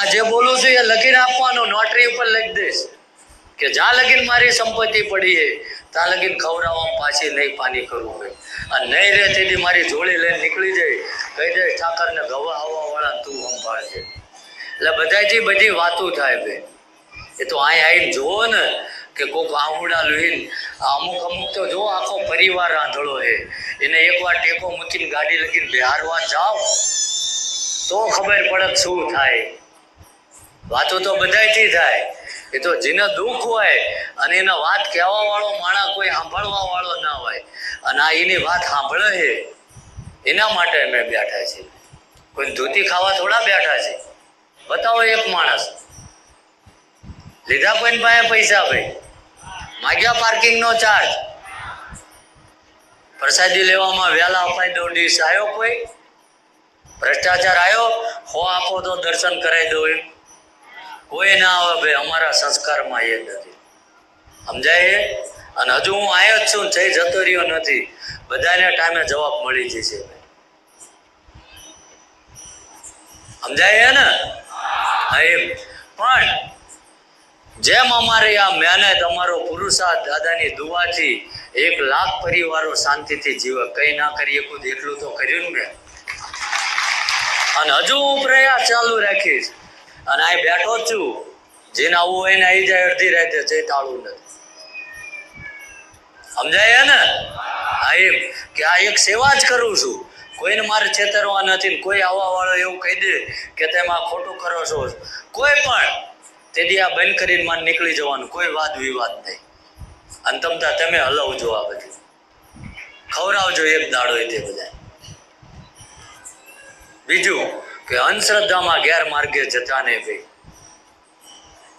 આ જે બોલું છું એ લખીને આપવાનું, નોટરી ઉપર લખી દઈશ. કે જ્યાં લગીન મારી સંપત્તિ પડી છે ત્યાં લગીન ખવડાવવા પાછી નહીં પાની કરવું હોય અને નહીં રહે તેથી મારી જોડી લઈને નીકળી જાય. કહી દે, ઠાકરને ગવા આવવા વાળા તું સંભાળજે. એટલે બધાથી બધી વાતો થાય બે. એ તો અહીં આવીને જુઓ ને, કે કોક આહુડા લોહીને અમુક અમુક તો જો આખો પરિવાર રાંધળો છે એને એકવાર ટેકો મૂકીને ગાડી લગીને બિહારવા જાઓ, તો ખબર પડે શું થાય. વાતો તો બધાયથી થાય. એ તો જેને દુઃખ હોય અને એને વાત કહેવા વાળો માણસ કોઈ સાંભળવા વાળો ના હોય. અને આ એની વાત સાંભળે છે. એના માટે અમે બેઠા છીએ. કોઈ ધોતી ખાવા થોડા બેઠા છે. બતાવો એક માણસ. લીધા કોઈને પાસે પૈસા ભાઈ? માગ્યા પાર્કિંગનો ચાર્જ પ્રસાદી લેવામાં વહેલા અપાઈ દો આવ્યો કોઈ? ભ્રષ્ટાચાર આવ્યો હો, આપો તો દર્શન કરાવી દો એમ. કોઈ ના આવે ભાઈ, અમારા સંસ્કારમાં એ નથી. સમજાય અને હજુ હું આવ્યો જ છું થઈ જતો રહ્યો નથી. બધાને ટાઈમે જવાબ મળી જશે સમજાય ને? એમ. પણ જેમ અમારી આ મહેનત, અમારો પુરુષાર્થ દાદાની દુવાથી એક લાખ પરિવારો શાંતિથી જીવે. કઈ ના કરીએ કુદ એટલું તો કર્યું ને મેં. અને હજુ હું પ્રયાસ ચાલુ રાખીશ. અને આ બેઠો છું. જેને આવું હોય ને આવી જાય અડધી રાતે જઈ તાળું નથી. સમજાય ને? હા, એમ. કે આ એક સેવા જ કરું છું. કોઈને મારે છેતરવા નથી કોઈ આવવા વાળો એવું કહી દે કે તમે ખોટું કરો છો. કોઈ પણ. તેથી આ બંધ કરીને મારે નીકળી જવાનું. કોઈ વાદ વિવાદ નહીં. અને તમતા તમે હલાવજો આ બધું. ખવડાવજો એક દાડો એ તે બધા બીજું કે અંધશ્રદ્ધામાં ગેરમાર્ગે જતા નહીં ભાઈ.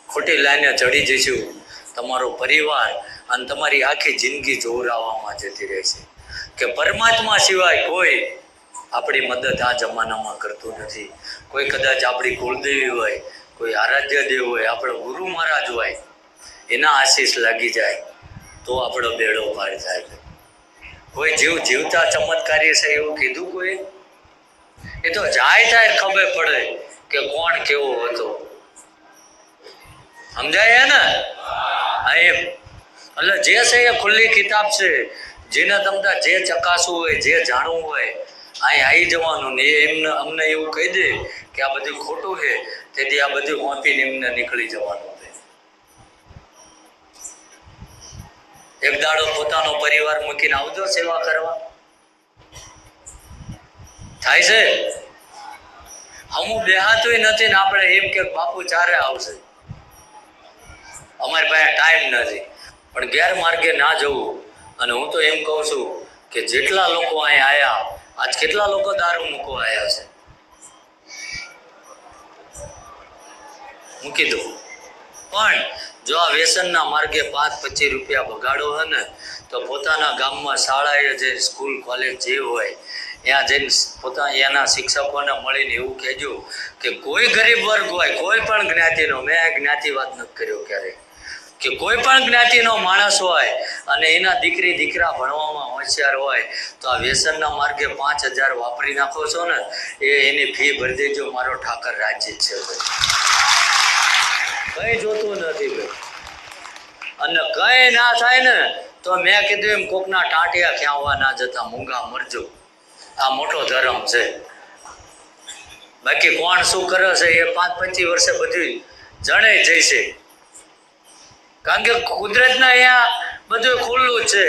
ખોટી લાઈને ચડી જઈશું. તમારો પરિવાર અને તમારી આખી જિંદગી જોવરાવવામાં જતી રહેશે કે પરમાત્મા સિવાય કોઈ આપણી મદદ આ જમાનામાં કરતું નથી. કોઈ કદાચ આપણી કુળદેવી હોય, કોઈ આરાધ્ય દેવ હોય, આપણો ગુરુ મહારાજ હોય, એના આશીષ લાગી જાય, તો આપણો બેડો પાર થાય. કોઈ જીવ જીવતા ચમત્કારી છે એવું કીધું કોઈ? એ તો જાય જાય ખબર પડે કે કોણ કેવો હતો. સમજાય ને? હા, એમ. એટલે જે છે એ ખુલ્લી કિતાબ છે. જેને તમતા જે ચકાસવું હોય, જે જાણવું હોય અહીં આવી જવાનું ને એમને અમને એવું કહી દે કે આ બધું ખોટું છે, તેથી આ બધું વાંપીને એમને નીકળી જવાનું એક દાડો પોતાનો પરિવાર મૂકીને આવજો સેવા કરવા. થાય છે? હમું દેહાતું નથી ને આપણે એમ કે બાપુ ચારે આવશે. અમારી પાસે ટાઈમ નથી. પણ ગેરમાર્ગે ના જવું. અને હું તો એમ કહું છું કે જેટલા લોકો અહીં આવ્યા આજ કેટલા લોકો દારૂ મૂકવા આવ્યા છે? મૂકી દો પણ જો આ વ્યસનના માર્ગે પાંચ પચીસ રૂપિયા બગાડો હોય ને, તો પોતાના ગામમાં શાળાએ જે સ્કૂલ કોલેજ જે હોય ત્યાં જઈને પોતા એના શિક્ષકોને મળીને એવું કહેજો કે કોઈ ગરીબ વર્ગ હોય, કોઈ પણ જ્ઞાતિનો, મેં જ્ઞાતિવાદ નથી કર્યો ક્યારેય. કે કોઈ પણ જ્ઞાતિનો માણસ હોય અને એના દીકરી, દીકરા ભણવામાં હોશિયાર હોય, તો આ વ્યસનના માર્ગે પાંચ હજાર વાપરી નાખો છો ને, એ એની ફી ભરી દેજો, મારો ઠાકર રાજ્ય જ છે ભાઈ. કઈ જોતું નથી ભાઈ. અને કઈ ના થાય ને, તો મેં કીધું એમ કોકના ટાંટિયા ખ્યાવવા ના જતા, મૂંગા મરજો. આ મોટો ધર્મ છે. બાકી કોણ શું કરે છે એ પાંચ પચીસ વર્ષે બધું જણાઈ જઈશે કારણ કે કુદરતના અહીંયા બધું ખુલ્લું છે.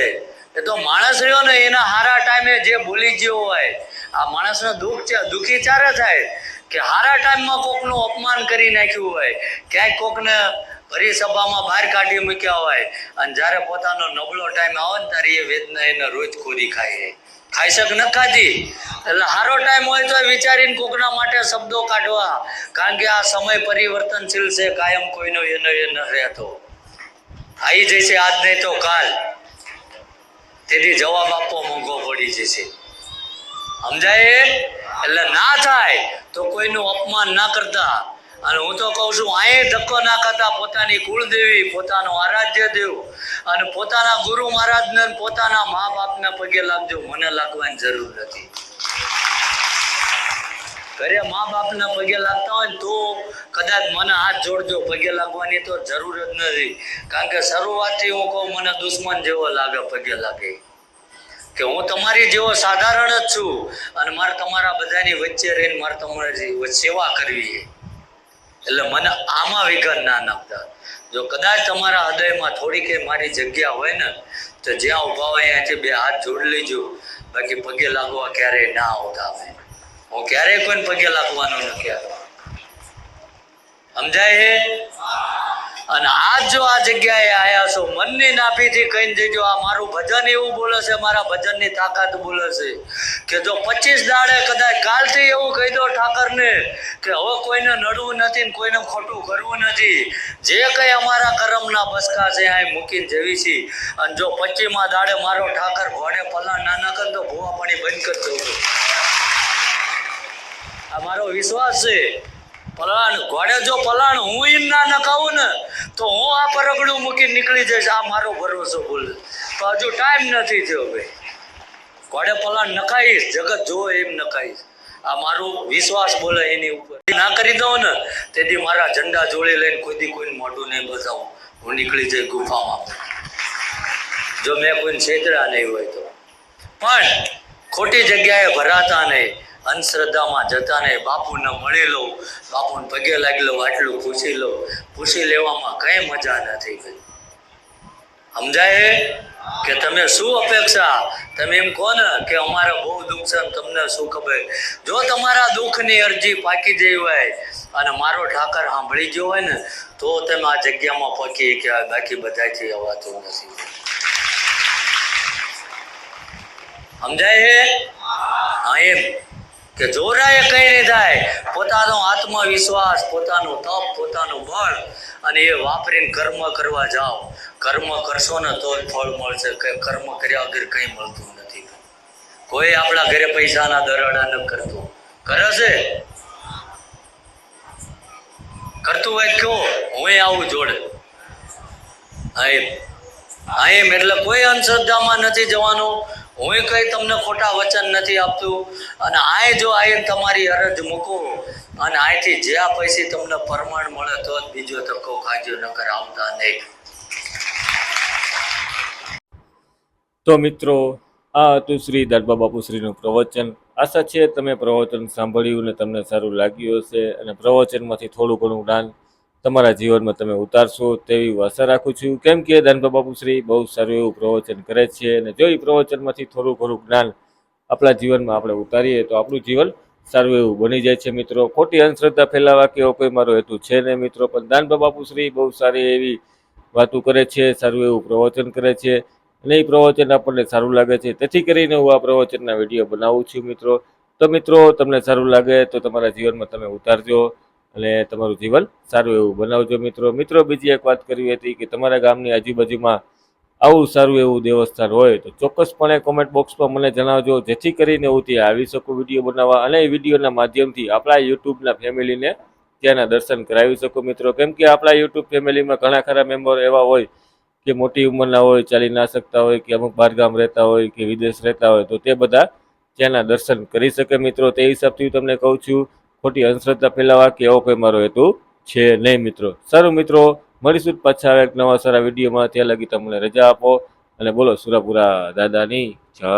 એ તો માણસ રહ્યો ને એના હારા ટાઈમે જે ભૂલી ગયો હોય, આ માણસને દુઃખ દુઃખી ચારે થાય કે હારા ટાઈમમાં કોકનું અપમાન કરી નાખ્યું હોય, ક્યાંય કોકને ભરી સભામાં બહાર કાઢી મૂક્યા હોય, અને જ્યારે પોતાનો નબળો ટાઈમ આવે ને ત્યારે એ વેદના એને રોજ ખોરી ખાય. ખાઈ શક ન ખાધી. એટલે સારો ટાઈમ હોય તો વિચારીને કોકના માટે શબ્દો કાઢવા. કારણ કે આ સમય પરિવર્તનશીલ છે, કાયમ કોઈનો એનો એ ન રહેતો. આવી જશે આજ નહીં તો કાલ. તેથી જવાબ આપવો મોંઘો પડી જશે. સમજાય? એટલે ના થાય તો કોઈનું અપમાન ના કરતા. અને હું તો કહું છું અહીં ધક્કો ના ખાતા પોતાની કુળદેવી, પોતાનો આરાધ્ય દેવ અને પોતાના ગુરુ મહારાજને પોતાના મા બાપને પગે લાગજો, મને લાગવાની જરૂર નથી. ઘરે મા બાપના પગે લાગતા હોય તો કદાચ મને હાથ જોડજો, પગે લાગવાની તો જરૂર જ નથી. કારણ કે શરૂઆતથી હું કહું, મને દુશ્મન જેવો લાગે પગે લાગે. કે હું તમારી જેવો સાધારણ જ છું અને મારે તમારા બધાની વચ્ચે રહીને મારે તમારી સેવા કરવી છે. એટલે મને આમાં વિઘન ના નાખતા જો કદાચ તમારા હૃદયમાં થોડી કે મારી જગ્યા હોય ને, તો જ્યાં ઊભા હોય અહીંયાથી બે હાથ જોડી લેજો. બાકી પગે લાગવા ક્યારેય ના આવતા આવે હું ક્યારેય કોઈને પગે લાગવાનો નથી આવતો. સમજાય છે? અને આજ જો આ જગ્યાએ આવ્યા છો, મનની નાભીથી કહીને દેજો, આ મારું ભજન એવું બોલે છે, મારા ભજનની તાકાત બોલે છે, કે જો પચીસ દાડે કદાચ કાલથી એવું કહી દો ઠાકરને, કે હવે કોઈને નડવું નથી ને કોઈને ખોટું કરવું નથી. જે કંઈ અમારા કરમના બસકા છે આ મૂકીને જવી છે. અને જો પચીમાં દાડે મારો ઠાકર ઘોડે પલાણ ના ના કરે તો ભૂવા પાણી બંધ કરી દઉં આ મારો વિશ્વાસ છે. પલાણ, ઘોડે જો પલાણ, હું એમ ના નખાવું ને, તો હું આ પરગડું મૂકી નીકળી જઈશ. આ મારો ભરોસો ભૂલ. તો હજુ ટાઈમ નથી થયો ભાઈ. ઘોડે પલાણ નખાઈશ, જગત જો એમ નખાઈશ. આ મારું વિશ્વાસ બોલે એની ઉપર. ના કરી દઉં ને, તેથી મારા ઝંડા જોડે લઈને કોઈ દી કોઈને મોઢું નહીં બતાવું. હું નીકળી જઈ ગુફામાં. જો મેં કોઈને છેતરા નહીં હોય તો. પણ ખોટી જગ્યાએ ભરાતા નહીં. અંધશ્રદ્ધામાં જતા નહીં બાપુને મળી લઉં બાપુને પગે લાગી લઉં આટલું પૂછી લો પૂછી લેવામાં કઈ મજા નથી ગઈ સમજાય? કે તમે શું અપેક્ષા? તમે એમ કહો ને કે અમારે બહુ દુઃખ છે તમને શું ખબર? જો તમારા દુઃખની અરજી પાકી જઈ હોય અને મારો ઠાકર સાંભળી ગયો હોય ને, તો તમે આ જગ્યામાં પકી કે બાકી બધાથી અવાતું નથી. સમજાય હે હા, એમ. કે જોરાએ કઈ નહીં થાય પોતાનો આત્મવિશ્વાસ, પોતાનું તપ, પોતાનું બળ અને એ વાપરીને કર્મ કરવા જાઓ. કર્મ કરશો ને તો જ ફળ મળશે. કે કર્મ કર્યા વગર કંઈ મળતું નથી. કોઈ આપણા ઘરે પૈસાના દરડા ન કરતું. કરે છે? કરતું હોય કયો હું આવું જોડે. એમ એટલે કોઈ અંધશ્રદ્ધામાં નથી જવાનું. હું કઈ તમને ખોટા વચન નથી આપતું? અને આય જો આઈને તમારી અરજ મૂકો, અને અહીંથી જે આ પૈસે તમને પ્રમાણ મળે તો બીજો ધક્કો ખાજો, નકર આવતા નહીં. તો મિત્રો, આ હતું શ્રી દાદબા બાપુશ્રીનું પ્રવચન. આશા છે તમે પ્રવચન સાંભળ્યું ને તમને સારું લાગ્યું હશે અને પ્રવચનમાંથી થોડું ઘણું જ્ઞાન તમારા જીવનમાં તમે ઉતારશો તેવી હું આશા રાખું છું. કેમ કે દાનબા બાપુશ્રી બહુ સારું એવું પ્રવચન કરે છે અને જો એ પ્રવચનમાંથી થોડું ઘણું જ્ઞાન આપણા જીવનમાં આપણે ઉતારીએ તો આપણું જીવન સારું એવું બની જાય છે મિત્રો. ખોટી અંધશ્રદ્ધા ફેલાવા કે એવો કોઈ મારો હેતુ છે નહીં મિત્રો, પણ દાનબા બાપુશ્રી બહુ સારી એવી વાતો કરે છે, સારું એવું પ્રવચન કરે છે અને એ પ્રવચન આપણને સારું લાગે છે. તેથી કરીને હું આ પ્રવચનના વીડિયો બનાવું છું મિત્રો. તો મિત્રો, તમને સારું લાગે તો તમારા જીવનમાં તમે ઉતારજો. અને તમારું જીવન સારું એવું બનાવજો મિત્રો. મિત્રો, બીજી એક વાત કરવી હતી કે તમારા ગામની આજુબાજુમાં આવું સારું એવું દેવસ્થાન હોય તો ચોક્કસપણે કોમેન્ટ બોક્સમાં મને જણાવજો, જેથી કરીને હું ત્યાં આવી શકું વીડિયો બનાવવા અને એ વિડીયોના માધ્યમથી આપણા યુટ્યુબના ફેમિલીને ત્યાંના દર્શન કરાવી શકું. મિત્રો, કેમ કે આપણા યુટ્યુબ ફેમિલીમાં ઘણા ખરા મેમ્બર એવા હોય કે મોટી ઉંમરના હોય, ચાલી ના શકતા હોય, કે અમુક બહારગામ રહેતા હોય, કે વિદેશ રહેતા હોય, તો તે બધા ત્યાંના દર્શન કરી શકે. મિત્રો, તે હિસાબથી હું તમને કહું છું ખોટી અંધશ્રદ્ધા ફેલાવા કે એવો કોઈ મારો હેતુ છે નહીં મિત્રો. સારું મિત્રો, મળીશું પાછા એક નવા સારા વિડીયોમાં. ત્યાં લગી તમને રજા આપો. અને બોલો સુરાપુરા દાદાની જય.